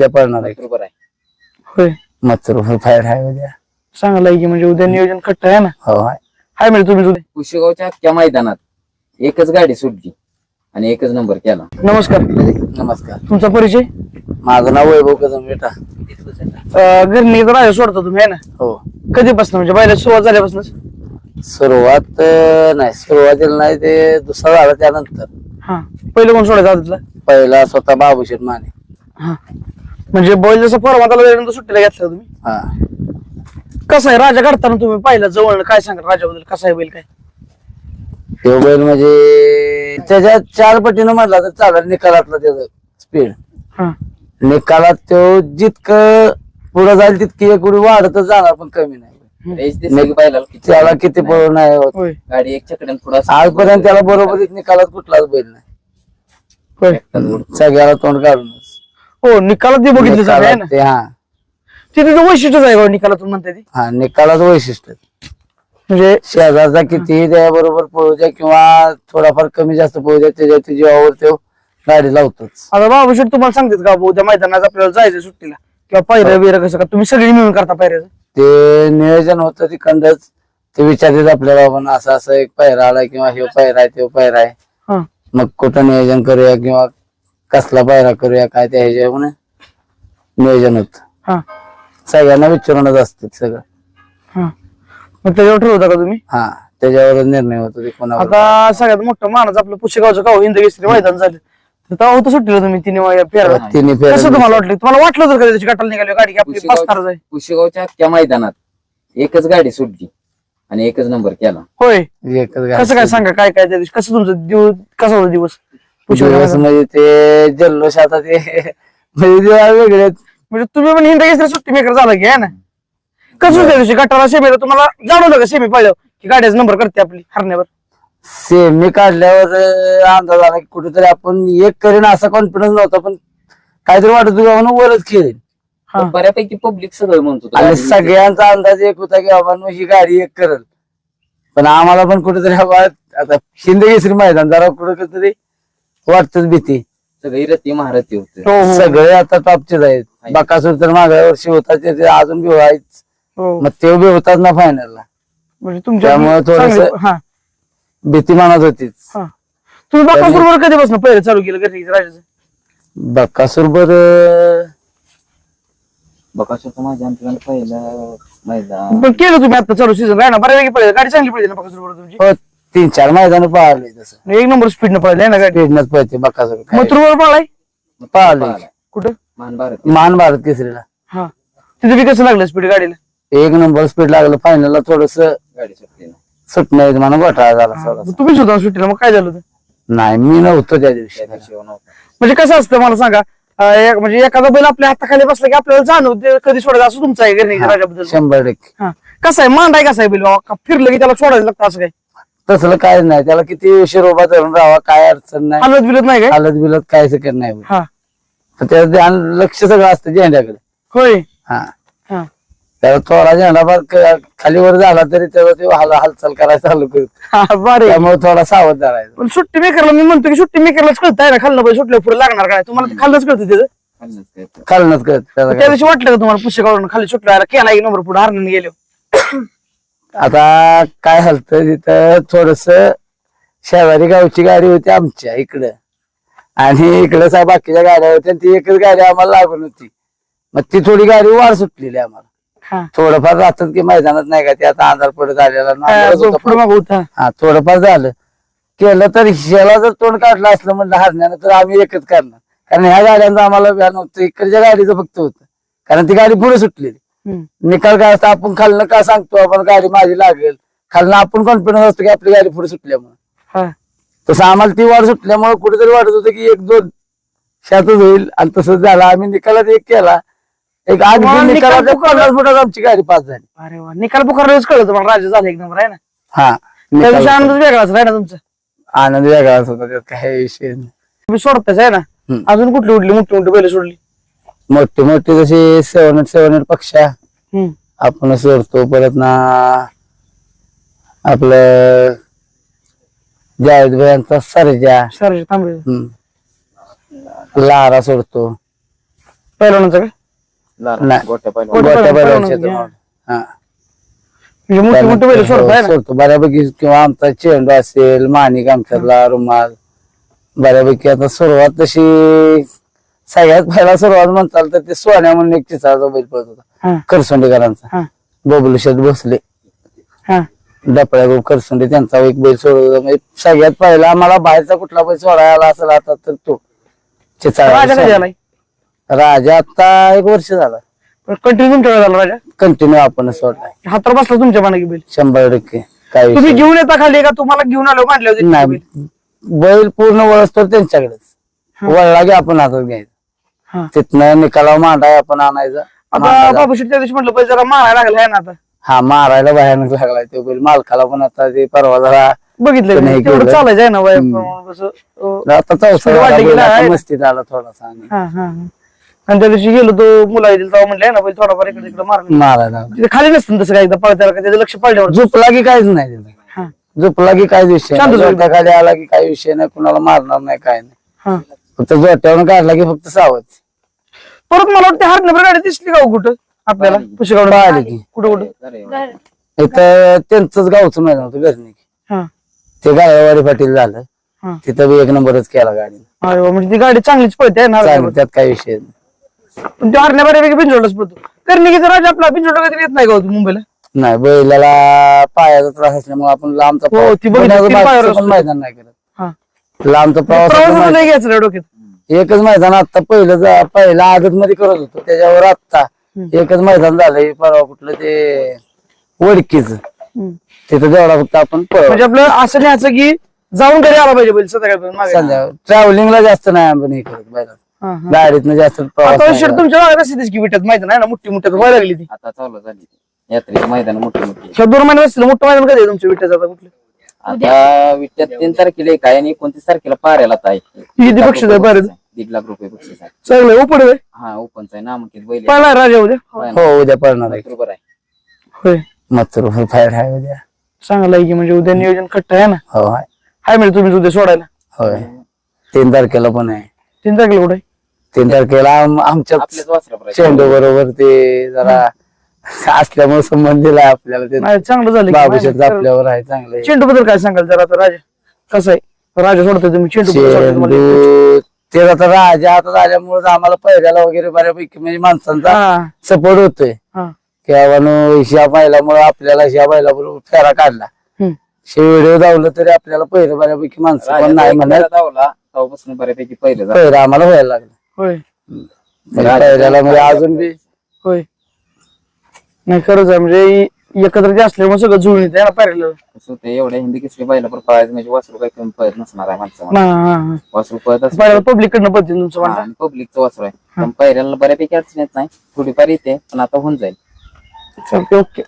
उद्या पडणार आहे. बरोबर आहे. होय. मथुर फायर आहे उद्या. चांगलं आहे की म्हणजे उद्या नियोजन खट्ट आहे ना? हो आहे. हाय म्हणजे तुम्ही उद्या. कुशेगावच्या अख्ख्या मैदानात एकच गाडी सुटली आणि एकच नंबर केला. नमस्कार. नमस्कार. तुमचा परिचय? माझं नाव वैभव कदम बेटा. अं, घरी राजा सोडता तुम्ही आहे ना? हो. कधीपासून? म्हणजे पहिल्या सुरुवात झाल्यापासून सुरुवात अं, नाही सुरुवातीला नाही ते दुसरा झाला त्यानंतर. हा. पहिलं कोण सोडायचं आदतला? पहिला स्वतः बाबूशेठ माने. हा. म्हणजे बैल जसं आला त्यानंतर सुट्टीला घेतला तुम्ही? हा. कसं आहे? राजा काढताना तुम्ही पाहिला जवळ काय सांगा राजाबद्दल? कसा आहे बैल काय? तो बैल म्हणजे त्याच्या चार पटीनं म्हटला तर चालेल निकालातलं त्याचं स्पीड हा. निकालात तो जितकं पुढे जाईल तितकी एक उडी वाढतच जाणार पण कमी नाही. रेस दिसली की बैलाला किती त्याला किती पळून नाही होत. होय. गाडी एक चकड्यान पुढे आजपर्यंत त्याला बरोबरीत निकालात कुठलाच बैल नाही. होय. सगळ्याला तोंड काढूनच हो निकालात ते बघितलं जातं आहे ना? निकालात ते हा. ते त्याचं वैशिष्ट्यच आहे बा निकालातून म्हणते ती. हा निकालात वैशिष्ट्य. म्हणजे शेजारचा किती त्या बरोबर पळू द्या किंवा थोडाफार कमी जास्त पळू द्या त्याच्या जीवावर तो गाडी लावतोच. आता बाबा शेट तुम्हाला सांगतात का उद्या मैदानात आपल्याला जायचं सुट्टीला. किंवा पायऱ्या बिऱ्या कसं का तुम्ही सगळी मिळून करता पायऱ्याचं? ते नियोजन होतं तिकडच. ते विचारतात आपल्याला बाबा असं असं एक पायरा आलाय किंवा हे पायरा आहे तो पायरा आहे. हा. मग कुठं नियोजन करूया किंवा कसला पायरा करूया काय त्या ह्याच्यावर नियोजन होत. हा. सगळ्यांना विचारूनच असतं सगळं. हा. मग त्याच्यावर ठरवता का तुम्ही? हा त्याच्यावरच निर्णय होतो ते कोणावर. आता सगळ्यात मोठं मानाचं आपलं पुशेगावचं गाव हिंद केसरी मैदान झालं. तर तेव्हा होतं सुट्टीला तुम्ही तिने फेरा तिन्ही फेऱ्या कसं तुम्हाला वाटलं? तुम्हाला वाटलं तर का त्याची गटाला निघाली गाडी की आपली पाच तार जाईल कुशेगावच्या अख्ख्या मैदानात एकच गाडी सुटली आणि एकच नंबर केला. होय. एकच गाडी. कसं काय सांगा काय काय त्या दिवशी? कसं तुमचं दिवस कसा होता दिवस? दिवस? म्हणजे ते जल्लोष आता ते म्हणजे ते वेगळे म्हणजे तुम्ही पण हिंद केसरी सुट्टी मेकर झाला की आहे ना? कसं त्या दिवशी? गटाला सेमीला तुम्हाला जाणवलं का सेमी पाहिलं? की गाड्याचा नंबर करते आपली हरण्यावर. सेमी काढल्यावर अंदाज आला की कुठेतरी आपण एक करेन असा कॉन्फिडन्स नव्हता पण काहीतरी वाटत होतं म्हणून वरच खेळेल. हा. बऱ्यापैकी पब्लिक सगळं म्हणतो तो आणि गाडी सगळ्यांचा अंदाज एक होता की बाबा नो ही गाडी एक करल. पण आम्हाला पण कुठेतरी आता शिंदे केसरी मैदान जरा कुठेतरी वाटतच भीती. सगळी रती महारथी होते. हो हो. सगळे आता टॉपचेच आहेत. आहे. बकासूर तर मागल्या वर्षी होता ते ते अजून बी व्हायच. हो. मग ते बी होतात ना फायनलला म्हणजे तुमच्या त्यामुळे थोडंसं- चांगलं- हा. भीती मनात होतीच. हा. तुम्ही बाकासूर बरोबर कधीपासून पहिले चालू केलं घरी राजाचं? बकासूर बर बकासूरचं माझ्या पहिलं मैदान. पण केलं तुम्ही आता चालू सीझन ना? बऱ्यापैकी पहिले गाडी चांगली पडली ना बाकासूर बरोबर तुमची? हो तीन चार मैदान पाहिले तसं. एक नंबर स्पीड न पळले ना गाडी? स्पीडनच पळते बकासूर मथुर बरोबर पळाय पाहिले कुठं? मान भारत. मान भारत केसरीला. हा. तिथे बी कसं लागलं स्पीड गाडीला? एक नंबर स्पीड लागलं फायनलला थोडस गाडी सुटली. ना सुटणं येत म्हणून घोटाळा झाला थोडासा. तुम्ही सुद्धा सुट्टीला मग काय झालं होतं? नाही मी नव्हतो त्या दिवशी. त्या दिवशी येऊन होता. म्हणजे कसं असतं मला सांगा अं, एक- म्हणजे एखादा बैल आपल्या हाताखाली बसला की आपल्याला जाणवते कधी सोडायचं असं तुमचं आहे राजाबद्दल? शंभर टक्के. हा. कसं आहे मांडाय कसं आहे बैल? बाबा? का फिरलं की त्याला सोडायला लागतं असं काय? तसलं काय नाही. त्याला किती उशीर उभा धरून राहावा काय अडचण नाही. हालत बिलत नाही काय? हालत बिलत काय सेकंड नाही. हा. तर त्याचं ध्यान लक्ष सगळं असतं झेंड्याकडे होय. हा. हा. त्याला थोडा झेंडा फार क- वर झाला तरी त्याला ते हाल हालचाल करायला चालू करत हा बरे त्यामुळे थोडा सावध राहायचा पण सुट्टी मेकरला मी म्हणतो की सुट्टी मेकरलाच कळत आहे ना खाल्लं पाहिजे सुटलं पुढे लागणार काय? तुम्हाला ते खाल्लंच कळतं त्याचं. खालनच कळत. त्याला त्या काय. दिवशी वाटलं का तुम्हाला पुस्तकावरून? खाली सुटलं केला एक नंबर पुढे हरण्याने गेलो. आता काय हलत तिथं थोडस शेजारी गावची गाडी होती आमच्या इकडं. आणि इकडं सा बाकीच्या गाड्या होत्या आणि ती एकच गाडी आम्हाला लागून होती. मग ती थोडी गाडी वाढ सुटलेली आम्हाला. हा. थोडंफार राहतात की मैदानात नाही का ते आता पडत आलेला होता पुढे माग होता. हा थोडंफार झालं. केलं तर ह्याला जर तोंड काढलं असलं म्हणलं हरण्यानं तर आम्ही एकच करणार. कारण ह्या गाड्यांचं आम्हाला व्या नव्हतं इकडच्या गाडीचं फक्त होतं. कारण ती गाडी पुढे सुटलेली. निकाल काय असतं? आपण खालनं का सांगतो? आपण गाडी माझी लागेल. खालनं आपण कॉन्फिडन्स असतो की आपली गाडी पुढे सुटल्यामुळे. हा. तसं आम्हाला ती वाढ सुटल्यामुळे कुठेतरी वाटत होतं की एक दोन शातच होईल. आणि तसंच झालं. आम्ही निकालात एक केला. एक निकाल निकालात पन्नास फुटात आमची गाडी पास झाली. अरे वा. निकाल पुकारल्याच कळत मला राजा झाला एक नंबर आहे ना? हा. आनंदच वेगळाच आहे ना तुमचा? आनंद वेगळाच होता त्यात. काही विषय नाही. तुम्ही सोडताच आहे ना. अजून कुठली कुठली मोठी मोठी बैल सोडली? मोठी मोठी जशी सेवन एट सेवन एट पक्षा हम्म. आपण सोडतो परत ना आपलं जावेद भाईंचा सरजा. सरजा तांबे हम्म. लारा सोडतो. पहिलवानाचं नाही. गोट्या गोट्या बैलांचं. हा. म्हणजे मोठी मोठी बैल सोडत आहे ना? सोडतो. बऱ्यापैकी किंवा आमचा चेंडू असेल माणिक आमच्यातला रुमाल. बऱ्यापैकी आता सुरुवात तशी सगळ्यात पहिला सुरुवात म्हणताल तर ते सोन्या म्हणून एक चित्राचा बैल पडत होता. करसोंडेकरांचा. बबलुशात भोसले. हा. डपळ्या करसोंडे त्यांचा एक बैल होता. म्हणजे सगळ्यात पहिला आम्हाला बाहेरचा कुठला बैल सोडायला आला असेल आता तर तो. चिचा राजा आता एक वर्ष झाला. कंटिन्यू तुमच्या झाला राजा? कंटिन्यू आपण सोडलाय. हातर बसला तुमच्या पानाकी बैल? शंभर टक्के. काही तुम्ही घेऊन येता खाली का? तुम्हाला घेऊन आलो मांडले होते नाही. बैल पूर्ण वळसतो त्यांच्याकडेच. वळला की आपण हातात घ्यायचं. तिथनं निकालावर मांडाय आपण आणायचं आता मांडायला. बाबू त्या दिवशी म्हटलं बैल जरा मारायला लागला आहे ना आता हा मारायला भयानक लागलाय तो बैल मालकाला पण आता ते परवा जरा बघितलं पण मी. हे तेवढं केलं. चालायचं आहे ना वय कसं अं, आता वाटलं की नाही. मस्तीत आला थोडासा आणि हा हा हा. आणि त्या दिवशी गेलो तो मुला येतील तेव्हा म्हणले ना बैल थोडाफार इकडे तिकडे मारला मारायला लागला. तिथे खाली नसतं तसं काय एकदा पळत्याला का त्याचं लक्ष पडल्यावर झोपला की काहीच नाही तिथं हा झोपला की काहीच विषय शांत नाही. खाली आला की काही विषय नाही कुणाला मारणार नाही काय नाही हा फक्त जोट्यावरून काढला की फक्त सावध. परत मला वाटतं हार नंबर गाडी दिसली का हो कुठं? आपल्याला? पुशेगावला पाहिली की. कुठं कुठं? इथं त्यांचंच गावचं मैदान होतं घरणी हा. ते गायवाडी पाटील झालं. हा. तिथं बी एक नंबरच केला गाडी अरे वा, म्हणजे ती गाडी चांगलीच पळते ना? त्यात काही विषय नाही. पण त्या हरण्या बऱ्यापैकी पिंजोडलाच पळतो. कर्णिकीचा राजा आपला पिंजोडला कधी येत नाही का हो तू मुंबईला? नाही बैलाला पायाचा त्रास असल्यामुळे आपण लांबचा हो, ती बघितली, पायावर. मैदान नाही करत. लांबचा प्रवास लय घ्यायचं रे डोक्यात? एकच मैदान आता पहिलं पहिलं आदत मध्ये करत होतो. त्याच्यावर आता एकच मैदान झालंय. परवा कुठलं ते वडकीच. तिथं जेवढा फक्त आपण. म्हणजे आपलं असं न्यायचं की जाऊन घरी आला पाहिजे बैल संध्याकाळपर्यंत ट्रॅव्हलिंगला जास्त नाही आपण हे करत बैलात. गाडीतनं जास्त प्रवास नाही. तुमच्या भागात अशी दिसकी विट्यात माहिती नाही ना? मोठी मोठ्यात व्हायला लागली ती. आता चालू झाली. यात्रेची मैदान मोठी मोठी. दोन महिन्यात मोठं मैदान कधी आहे तुमच्या विट्याचं आता कुठलं? आता विट्यात तीन तारखेला एक आहे आणि एकोणतीस तारखेला पाऱ्याला आहे. किती बक्षीस आहे? दीड लाख रुपये बक्षीस आहे. चांगलं उपड आहे. हा ओपनचा आहे. नामांकित बैल आहे. राजा उद्या? हो. उद्या पळणार आहे. बरोबर आहे. होय. मथुर फायर आहे उद्या. चांगलं आहे की म्हणजे उद्या नियोजन खट्ट आहे ना? हो आहे. हाय म्हणजे तुम्ही उद्या सोडायला. होय. तीन तारखेला पण आहे. तीन तारखेला कुठे तीन तारखेला आम- आमच्या आपल्याच वासरा चेंडू बरोबर ते जरा असल्यामुळे संबंध दिलाय आपल्याला ते नाही चांगलं झालं की बाबूशेठ. आपल्यावर आहे चांगले चेंडू बद्दल काय सांगाल जरा आता राजा? कसं आहे? राजा सोडतोय तुम्ही चेंडू बद्दल सांगा तुम्हाला. चेंडू ते आता राजा आता झाल्यामुळे आम्हाला पहिल्याला वगैरे बऱ्यापैकी म्हणजे माणसांचा हा. सपोर्ट होतोय. हा. की बाबा ह्या बैलामुळे आपल्याला ह्या बैलाबरोबर फेरा काढला. हम्म. शे व्हिडिओ धावलं तरी आपल्याला पहिलं बऱ्यापैकी माणसं पण नाही म्हणत. तेव्हापासून बऱ्यापैकी पहिले. पहिलं आम्हाला व्हायला लागलं. होय. म्हणजे पहिल्याला म्हणजे अजून बी होय. नाही खरंच आहे. म्हणजे एकत्र जे असल्यामुळे सगळं जुळून येते ना पाहिलं कसं होतं एवढ्या हिंदी किसरी बैला पण पळायचं म्हणजे वासरू काही कमी पळत नसणार आहे माणसं. हा वासरू पळत पाहिलं पब्लिक कडनं पद्धती तुमचं म्हणता आणि पब्लिकचं वासरू आहे. पण पहिल्याला बऱ्यापैकी अडचण येत नाही. थोडीफार येते पण आता होऊन जाईल. चालते ओके.